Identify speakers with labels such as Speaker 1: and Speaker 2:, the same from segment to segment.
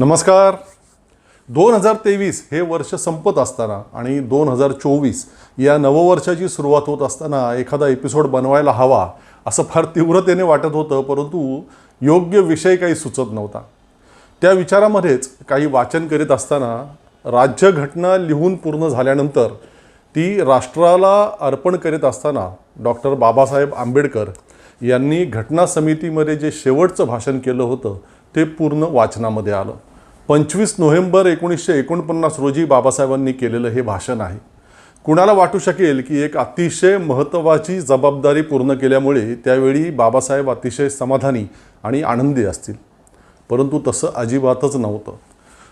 Speaker 1: नमस्कार. दोन हजार तेवीस हे वर्ष संपत असताना आणि दोन हजार चोवीस या नववर्षाची सुरुवात होत असताना एखादा एपिसोड बनवायला हवा असं फार तीव्रतेने वाटत होतं परंतु योग्य विषय काही सुचत नव्हता. त्या विचारामध्येच काही वाचन करीत असताना राज्यघटना लिहून पूर्ण झाल्यानंतर ती राष्ट्राला अर्पण करीत असताना डॉक्टर बाबासाहेब आंबेडकर यांनी घटना समितीमध्ये जे शेवटचं भाषण केलं होतं ते पूर्ण वाचनामध्ये आलं. पंचवीस नोव्हेंबर एकोणीसशे एकोणपन्नास रोजी बाबासाहेबांनी केलेलं हे भाषण आहे. कुणाला वाटू शकेल की एक अतिशय महत्त्वाची जबाबदारी पूर्ण केल्यामुळे त्यावेळी बाबासाहेब अतिशय समाधानी आणि आनंदी असतील. परंतु तसं अजिबातच नव्हतं.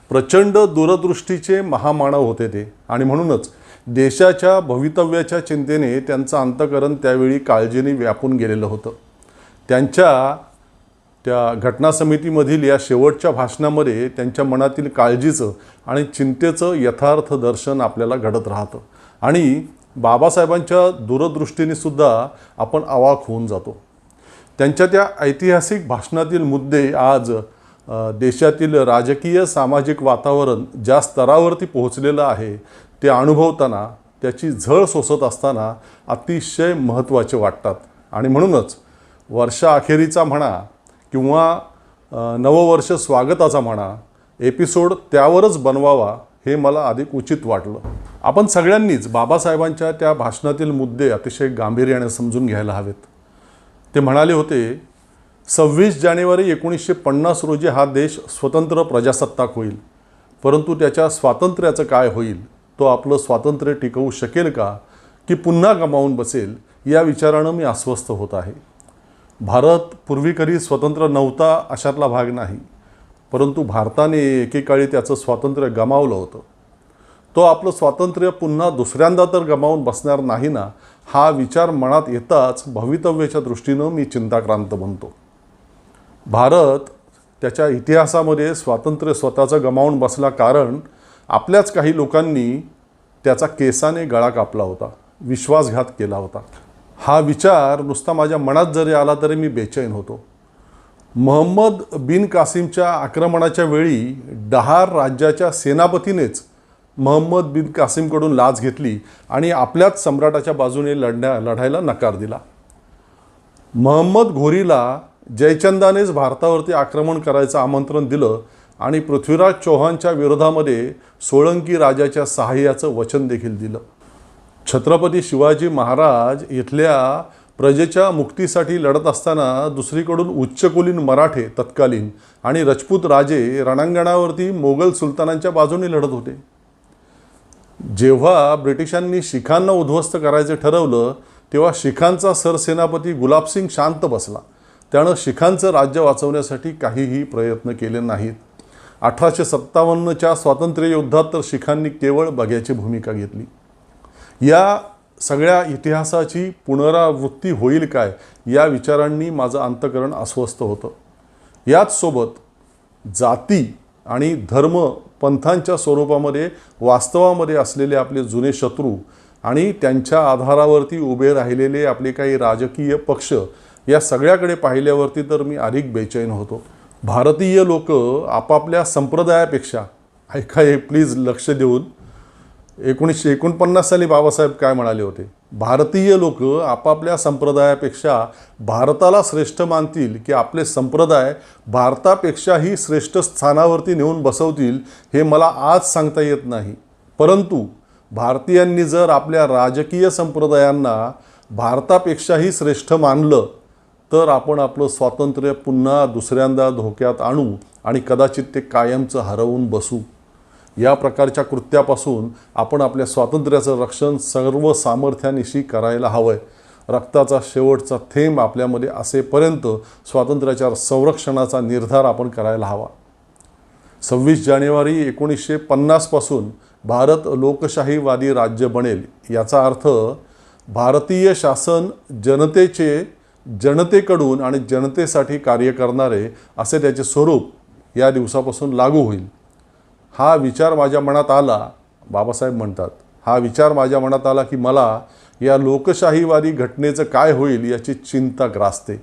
Speaker 1: प्रचंड दूरदृष्टीचे महामानव होते ते. आणि म्हणूनच देशाच्या भवितव्याच्या चिंतेने त्यांचं अंतकरण त्यावेळी काळजीने व्यापून गेलेलं होतं. त्यांच्या त्या घटना समितीमधील या शेवटच्या भाषणामध्ये त्यांच्या मनातील काळजीचं आणि चिंतेचं यथार्थ दर्शन आपल्याला घडत राहतं. आणि बाबासाहेबांच्या दूरदृष्टीने सुद्धा आपण अवाक होऊन जातो. त्यांच्या त्या ऐतिहासिक भाषणातील मुद्दे आज देशातील राजकीय सामाजिक वातावरण ज्या स्तरावरती पोहोचलेलं आहे ते अनुभवताना त्याची झळ सोसत असताना अतिशय महत्त्वाचे वाटतात. आणि म्हणूनच वर्षाअखेरीचा म्हणा किंवा नववर्ष स्वागताचा म्हणा एपिसोड त्यावरच बनवावा हे मला अधिक उचित वाटलं. आपण सगळ्यांनीच बाबासाहेबांच्या त्या भाषणातील मुद्दे अतिशय गांभीर्याने समजून घ्यायला हवेत. ते म्हणाले होते सव्वीस जानेवारी एकोणीसशे पन्नास रोजी हा देश स्वतंत्र प्रजासत्ताक होईल. परंतु त्याच्या स्वातंत्र्याचं काय होईल? तो आपलं स्वातंत्र्य टिकवू शकेल का? की पुन्हा गमावून बसेल? या विचारानं मी अस्वस्थ होत आहे. भारत पूर्वी कधी स्वतंत्र नव्हता अशातला भाग नाही. परंतु भारताने एकेकाळी त्याचं स्वातंत्र्य गमावलं होतं. तो आपलं स्वातंत्र्य पुन्हा दुसऱ्यांदा तर गमावून बसणार नाही ना हा विचार मनात येताच भवितव्याच्या दृष्टीनं मी चिंताक्रांत बनतो. भारत त्याच्या इतिहासामध्ये स्वातंत्र्य स्वतःचं गमावून बसला कारण आपल्याच काही लोकांनी त्याचा केसाने गळा कापला होता विश्वासघात केला होता. हा विचार नुसता माझ्या मनात जरी आला तरी मी बेचैन होतो. महम्मद बिन कासिमच्या आक्रमणाच्या वेळी डहार राज्याच्या सेनापतीनेच महम्मद बिन कासिमकडून लाच घेतली आणि आपल्याच सम्राटाच्या बाजूने लढण्या लढायला नकार दिला. महम्मद घोरीला जयचंदानेच भारतावरती आक्रमण करायचं आमंत्रण दिलं आणि पृथ्वीराज चौहानच्या विरोधामध्ये सोळंकी राजाच्या सहाय्याचं वचन देखील दिलं. छत्रपती शिवाजी महाराज इथल्या प्रजेच्या मुक्तीसाठी लढत असताना दुसरीकडून उच्चकुलीन मराठे तत्कालीन आणि रजपूत राजे रणांगणावरती मोगल सुलतानांच्या बाजूने लढत होते. जेव्हा ब्रिटिशांनी शिखांना उद्ध्वस्त करायचे ठरवलं तेव्हा शिखांचा सरसेनापती गुलाबसिंग शांत बसला. त्यानं शिखांचं राज्य वाचवण्यासाठी काहीही प्रयत्न केले नाहीत. अठराशे सत्तावन्नच्या स्वातंत्र्य युद्धात तर शिखांनी केवळ बघ्याची भूमिका घेतली. या सगळ्या इतिहासाची पुनरावृत्ती होईल काय या विचारांनी माझं अंतकरण अस्वस्थ होतं. याचसोबत जाती आणि धर्म पंथांच्या स्वरूपामध्ये वास्तवामध्ये असलेले आपले जुने शत्रू आणि त्यांच्या आधारावरती उभे राहिलेले आपले काही राजकीय पक्ष या सगळ्याकडे पाहिल्यावरती तर मी अधिक बेचैन होतो. भारतीय लोक आपापल्या संप्रदायापेक्षा ऐका हे प्लीज लक्ष देऊन एकोणीसशे एकोणपन्नास साली बाबासाहेब काय म्हणाले होते? भारतीय लोक आपापल्या संप्रदायापेक्षा भारताला श्रेष्ठ मानतील की आपले संप्रदाय भारतापेक्षाही श्रेष्ठ स्थानावरती नेऊन बसवतील हे मला आज सांगता येत नाही. परंतु भारतीयांनी जर आपल्या राजकीय संप्रदायांना भारतापेक्षाही श्रेष्ठ मानलं तर आपण आपलं स्वातंत्र्य पुन्हा दुसऱ्यांदा धोक्यात आणू आणि कदाचित ते कायमचं हरवून बसू. या प्रकारच्या कृत्यापासून आपण आपल्या स्वातंत्र्याचं रक्षण सर्व सामर्थ्यानिशी करायला हवं आहे रक्ताचा शेवटचा थेंब आपल्यामध्ये असेपर्यंत स्वातंत्र्याच्या संरक्षणाचा निर्धार आपण करायला हवा. सव्वीस जानेवारी एकोणीसशे पन्नासपासून भारत लोकशाहीवादी राज्य बनेल याचा अर्थ भारतीय शासन जनतेचे जनतेकडून आणि जनतेसाठी कार्य करणारे असे त्याचे स्वरूप या दिवसापासून लागू होईल. हा विचार माझ्या मनात आला बाबासाहेब म्हणतात हा विचार माझ्या मनात आला की मला या लोकशाहीवादी घटनेचं काय होईल याची चिंता ग्रासते.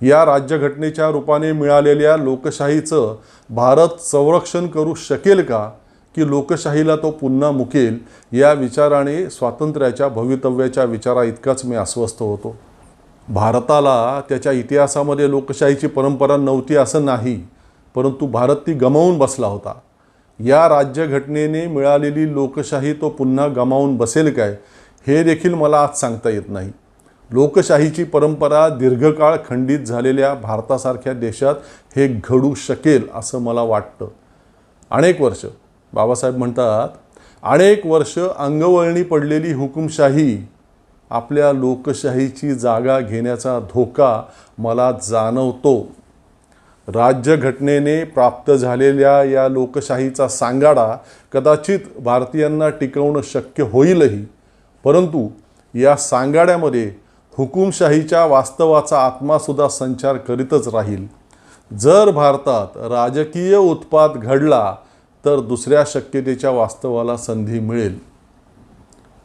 Speaker 1: या राज्यघटनेच्या रूपाने मिळालेल्या लोकशाहीचं भारत संरक्षण करू शकेल का की लोकशाहीला तो पुन्हा मुकेल या विचाराने स्वातंत्र्याच्या भवितव्याच्या विचारा इतकाच मी अस्वस्थ होतो. भारताला त्याच्या इतिहासामध्ये लोकशाहीची परंपरा नव्हती असं नाही परंतु भारत ती गमावून बसला होता. या राज्यघटनेने मिळालेली लोकशाही तो पुन्हा गमावून बसेल काय हे देखील मला आज सांगता येत नाही. लोकशाहीची परंपरा दीर्घकाळ खंडित झालेल्या भारतासारख्या देशात हे घडू शकेल असं मला वाटतं. अनेक वर्ष बाबासाहेब म्हणतात अनेक वर्ष अंगवळणी पडलेली हुकुमशाही आपल्या लोकशाहीची जागा घेण्याचा धोका मला जाणवतो. राज्यघटनेने प्राप्त झालेल्या या लोकशाहीचा सांगाडा कदाचित भारतीयांना टिकवणं शक्य होईलही परंतु या सांगाड्यामध्ये हुकुमशाहीच्या वास्तवाचा आत्मासुद्धा संचार करीतच राहील. जर भारतात राजकीय उत्पात घडला तर दुसऱ्या शक्यतेच्या वास्तवाला संधी मिळेल.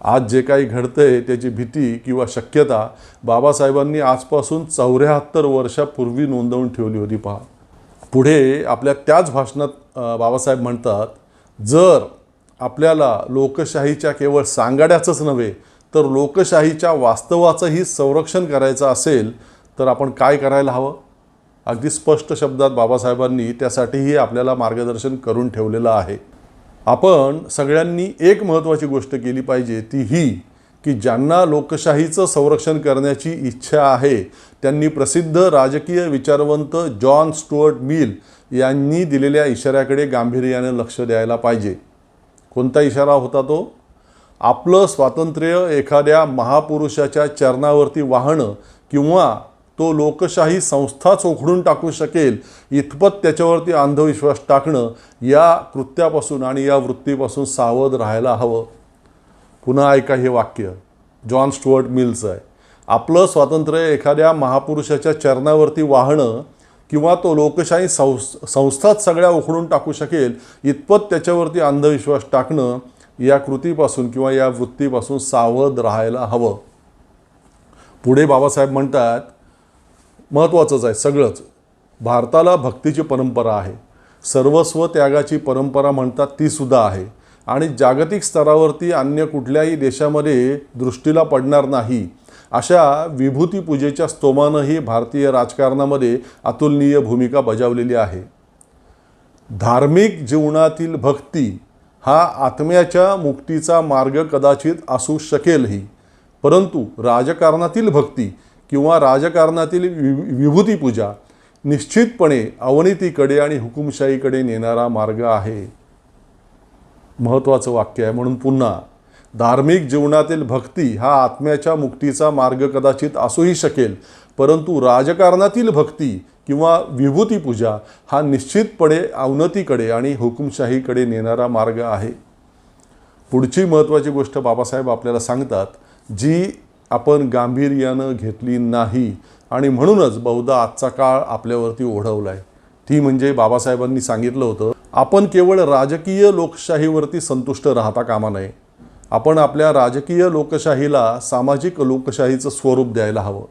Speaker 1: आज जे काही घडतंय त्याची भीती किंवा शक्यता बाबासाहेबांनी आजपासून चौऱ्याहत्तर वर्षापूर्वी नोंदवून ठेवली होती पहा. पुढे आपल्या त्याच भाषणात बाबासाहेब म्हणतात जर आपल्याला लोकशाहीच्या केवळ सांगाड्याचंच नव्हे तर लोकशाहीच्या वास्तवाचंही संरक्षण करायचं असेल तर आपण काय करायला हवं? अगदी स्पष्ट शब्दात बाबासाहेबांनी त्यासाठीही आपल्याला मार्गदर्शन करून ठेवलेलं आहे. आपण सगळ्यांनी एक महत्त्वाची गोष्ट केली पाहिजे ती ही की ज्यांना लोकशाहीचं संरक्षण करण्याची इच्छा आहे त्यांनी प्रसिद्ध राजकीय विचारवंत जॉन स्टुअर्ट मिल यांनी दिलेल्या इशाऱ्याकडे गांभीर्याने लक्ष द्यायला पाहिजे. कोणता इशारा होता तो? आपलं स्वातंत्र्य एखाद्या महापुरुषाच्या चरणावरती वाहणं किंवा तो लोकशाही संस्थाच उखडून टाकू शकेल इतपत त्याच्यावरती अंधविश्वास टाकणं या कृत्यापासून आणि या वृत्तीपासून सावध राहायला हवं. पुन्हा ऐका हे वाक्य. जॉन स्टुअर्ट मिलचं आहे. आपलं स्वातंत्र्य एखाद्या महापुरुषाच्या चरणावरती वाहणं किंवा तो लोकशाही संस संस्थाच सगळ्या उखडून टाकू शकेल इतपत त्याच्यावरती अंधविश्वास टाकणं या कृतीपासून किंवा या वृत्तीपासून सावध राहायला हवं. पुढे बाबासाहेब म्हणतात महत्त्वाचंच आहे सगळंच. भारताला भक्तीची परंपरा आहे. सर्वस्व त्यागाची परंपरा म्हणतात तीसुद्धा आहे. आणि जागतिक स्तरावरती अन्य कुठल्याही देशामध्ये दृष्टीला पडणार नाही. अशा विभूतीपूजेच्या स्तोमानंही भारतीय राजकारणामध्ये अतुलनीय भूमिका बजावलेली आहे. धार्मिक जीवनातील भक्ती हा आत्म्याच्या मुक्तीचा मार्ग कदाचित असू शकेलही. परंतु राजकारणातील भक्ती किंवा राजकारणातील वि विभूतीपूजा निश्चितपणे अवनीतीकडे आणि हुकुमशाहीकडे नेणारा मार्ग आहे. महत्त्वाचं वाक्य आहे. म्हणून पुन्हा धार्मिक जीवनातील भक्ती हा आत्म्याच्या मुक्तीचा मार्ग कदाचित असूही शकेल परंतु राजकारणातील भक्ती किंवा विभूतीपूजा हा निश्चितपणे अवनतीकडे आणि हुकुमशाहीकडे नेणारा मार्ग आहे. पुढची महत्त्वाची गोष्ट बाबासाहेब आपल्याला सांगतात जी आपण गांभीर्यानं घेतली नाही आणि म्हणूनच बहुधा आजचा काळ आपल्यावरती ओढवला आहे ती म्हणजे बाबासाहेबांनी सांगितलं होतं आपण केवळ राजकीय लोकशाहीवरती संतुष्ट राहता कामा नये. आपण आपल्या राजकीय लोकशाहीला सामाजिक लोकशाहीचं स्वरूप द्यायला हवं.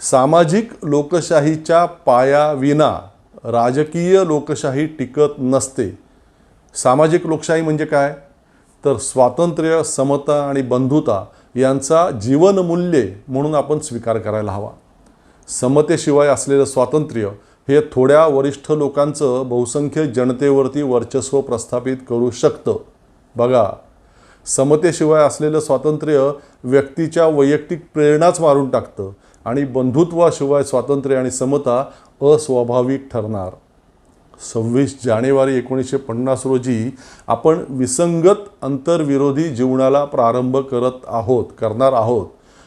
Speaker 1: सामाजिक लोकशाहीच्या पायाविना राजकीय लोकशाही टिकत नसते. सामाजिक लोकशाही म्हणजे काय? तर स्वातंत्र्य समता आणि बंधुता यांचा जीवनमूल्ये म्हणून आपण स्वीकार करायला हवा. समतेशिवाय असलेलं स्वातंत्र्य हे थोड्या वरिष्ठ लोकांचं बहुसंख्य जनतेवरती वर्चस्व प्रस्थापित करू शकतं. बघा समतेशिवाय असलेलं स्वातंत्र्य व्यक्तीच्या वैयक्तिक प्रेरणाच मारून टाकतं आणि बंधुत्वाशिवाय स्वातंत्र्य आणि समता अस्वाभाविक ठरणार. सव्वीस जानेवारी एकोणीसशे पन्नास रोजी आपण विसंगत अंतर्विरोधी जीवनाला प्रारंभ करत आहोत करणार आहोत.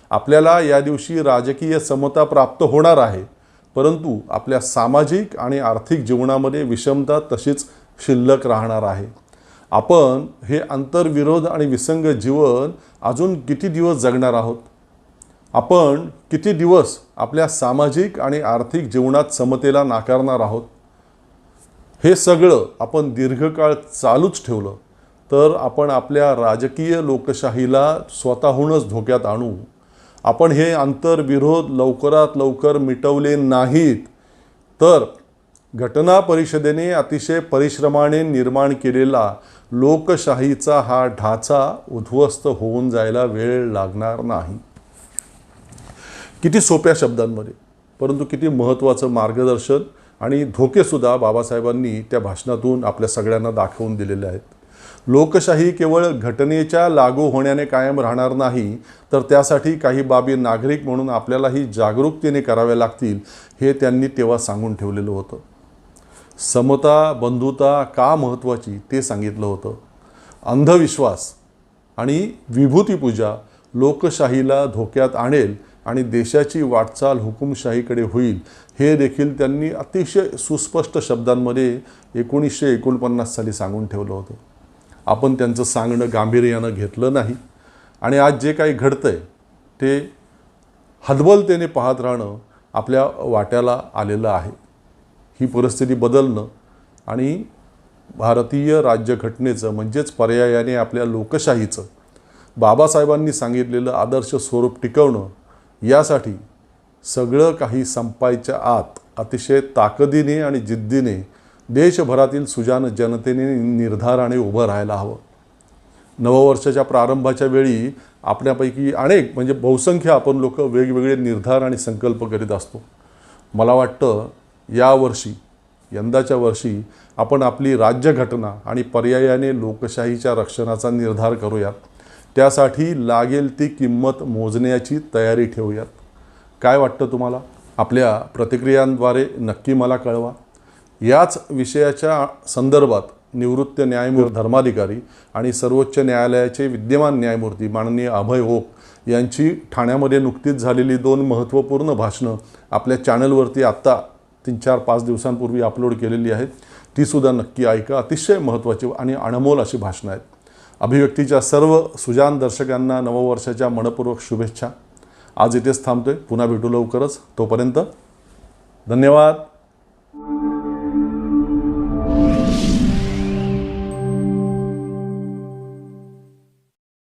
Speaker 1: आपल्याला या दिवशी राजकीय समता प्राप्त होणार आहे. परंतु आपल्या सामाजिक आणि आर्थिक जीवनामध्ये विषमता तशीच शिल्लक राहणार आहे. आपण हे आंतरविरोध आणि विसंग जीवन अजून किती दिवस जगणार आहोत? आपण किती दिवस आपल्या सामाजिक आणि आर्थिक जीवनात समतेला नाकारणार आहोत? हे सगळं आपण दीर्घकाळ चालूच ठेवलं तर आपण आपल्या राजकीय लोकशाहीला स्वतःहूनच धोक्यात आणू. आपण हे आंतरविरोध लवकरात लवकर मिटवले नाहीत. तर घटना परिषदेने अतिशय परिश्रमाने निर्माण केलेला लोकशाहीचा हा ढाचा उद्ध्वस्त होऊन जायला वेळ लागणार नाही. किती सोप्या शब्दांमध्ये परंतु किती महत्त्वाचं मार्गदर्शन आणि धोकेसुद्धा बाबासाहेबांनी त्या भाषणातून आपल्या सगळ्यांना दाखवून दिलेले आहेत. लोकशाही केवळ घटनेच्या लागू होण्याने कायम राहणार नाही तर त्यासाठी काही बाबी नागरिक म्हणून आपल्यालाही जागरूकतेने कराव्या लागतील हे त्यांनी तेव्हा सांगून ठेवलेलं होतं. समता बंधुता का महत्त्वाची ते सांगितलं होतं. अंधविश्वास आणि विभूतीपूजा लोकशाहीला धोक्यात आणेल आणि देशाची वाटचाल हुकुमशाहीकडे होईल हे देखील त्यांनी अतिशय सुस्पष्ट शब्दांमध्ये एकोणीसशे एकोणपन्नास साली सांगून ठेवलं होतं. आपण त्यांचं सांगणं गांभीर्यानं घेतलं नाही. आणि आज जे काही घडतं आहे ते हदबलतेने पाहत राहणं आपल्या वाट्याला आलेलं आहे. ही परिस्थिती बदलणं आणि भारतीय राज्यघटनेचं म्हणजेच पर्यायाने आपल्या लोकशाहीचं बाबासाहेबांनी सांगितलेलं आदर्श स्वरूप टिकवणं यासाठी सगळं काही संपायच्या आत अतिशय ताकदीने आणि जिद्दीने देशभरातील सुजान जनतेने निर्धाराने उभं राहायला हवं. नववर्षाच्या प्रारंभाच्या वेळी आपल्यापैकी अनेक म्हणजे बहुसंख्य आपण लोक वेगवेगळे निर्धार आणि संकल्प करीत असतो. मला वाटतं यावर्षी यंदाच्या वर्षी आपण आपली राज्यघटना आणि पर्यायाने लोकशाहीच्या रक्षणाचा निर्धार करूयात. त्यासाठी लागेल ती किंमत मोजण्याची तयारी ठेवूयात. काय वाटतं तुम्हाला? आपल्या प्रतिक्रियांद्वारे नक्की मला कळवा. याच विषयाच्या संदर्भात निवृत्त न्यायमूर्ती धर्माधिकारी आणि सर्वोच्च न्यायालयाचे विद्यमान न्यायमूर्ती माननीय अभय ओक यांची ठाण्यामध्ये नुकतीच झालेली दोन महत्त्वपूर्ण भाषणं आपल्या चॅनलवरती आत्ता तीन चार पाच दिवसांपूर्वी अपलोड केलेली आहेत. तीसुद्धा नक्की ऐका. अतिशय महत्त्वाची आणि अनमोल अशी भाषणं आहेत. अभिव्यक्तीच्या सर्व सुजान दर्शकांना नववर्षाच्या मनपूर्वक शुभेच्छा. आज इथेच थांबतोय. पुन्हा भेटू लवकरच. तोपर्यंत धन्यवाद.